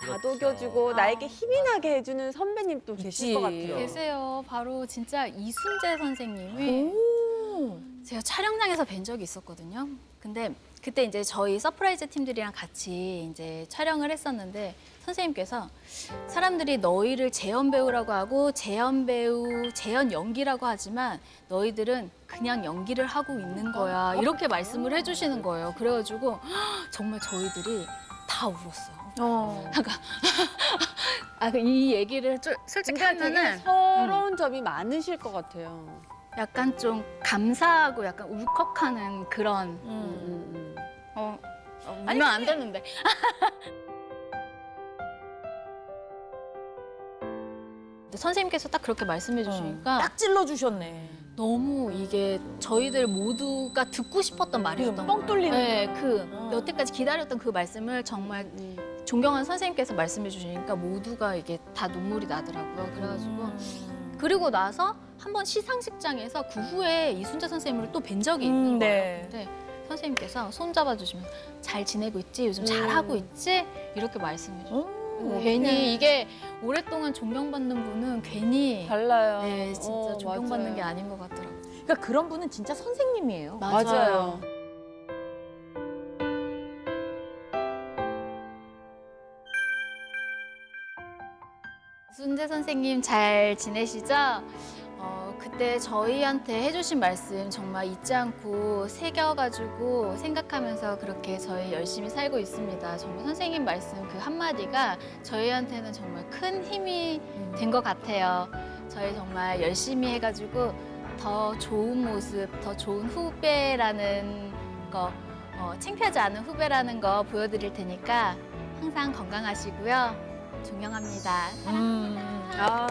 다독여주고 나에게 힘이 나게 해주는 선배님 또 계실 것. 같아요. 계세요. 바로 진짜 이순재 선생님이 제가 촬영장에서 뵌 적이 있었거든요. 근데 그때 이제 저희 서프라이즈 팀들이랑 같이 이제 촬영을 했었는데 선생님께서 사람들이 너희를 재연 배우라고 하고 재연 배우, 재연 연기라고 하지만 너희들은 그냥 연기를 하고 있는 거야. 이렇게 말씀을 해주시는 거예요. 그래가지고 헉, 정말 저희들이 다 울었어요. 그러니까 아, 그이 얘기를 좀 솔직히 되게 하면은 서러운 점이 많으실 것 같아요. 약간 좀 감사하고 약간 울컥하는 그런 음, 음, 어, 어 울면 안 되는데 근데 선생님께서 딱 그렇게 말씀해 주시니까 딱 찔러 주셨네. 너무 이게 저희들 모두가 듣고 싶었던 말이었던 뻥 거예요. 뚫리는 네, 그 어. 여태까지 기다렸던 그 말씀을 정말 음. 존경하는 선생님께서 말씀해 주시니까 모두가 이게 다 눈물이 나더라고요. 그래가지고 음. 그리고 나서 한 번 시상식장에서 그 후에 이순재 선생님을 또 뵌 적이 있는 음, 거예요. 네. 근데 선생님께서 손 잡아주시면 잘 지내고 있지? 요즘 음. 잘하고 있지? 이렇게 말씀해 주세요. 음. 괜히 이게 오랫동안 존경받는 분은 괜히 달라요. 네, 진짜 어, 존경받는 맞아요. 게 아닌 것 같더라고요. 그러니까 그런 분은 진짜 선생님이에요. 맞아요. 순재 선생님 잘 지내시죠? 어, 그때 저희한테 해주신 말씀 정말 잊지 않고 새겨가지고 생각하면서 그렇게 저희 열심히 살고 있습니다. 정말 선생님 말씀 그 한마디가 저희한테는 정말 큰 힘이 된 것 같아요. 저희 정말 열심히 해가지고 더 좋은 모습, 더 좋은 후배라는 거, 어, 창피하지 않은 후배라는 거 보여드릴 테니까 항상 건강하시고요. 존경합니다. 음. 아,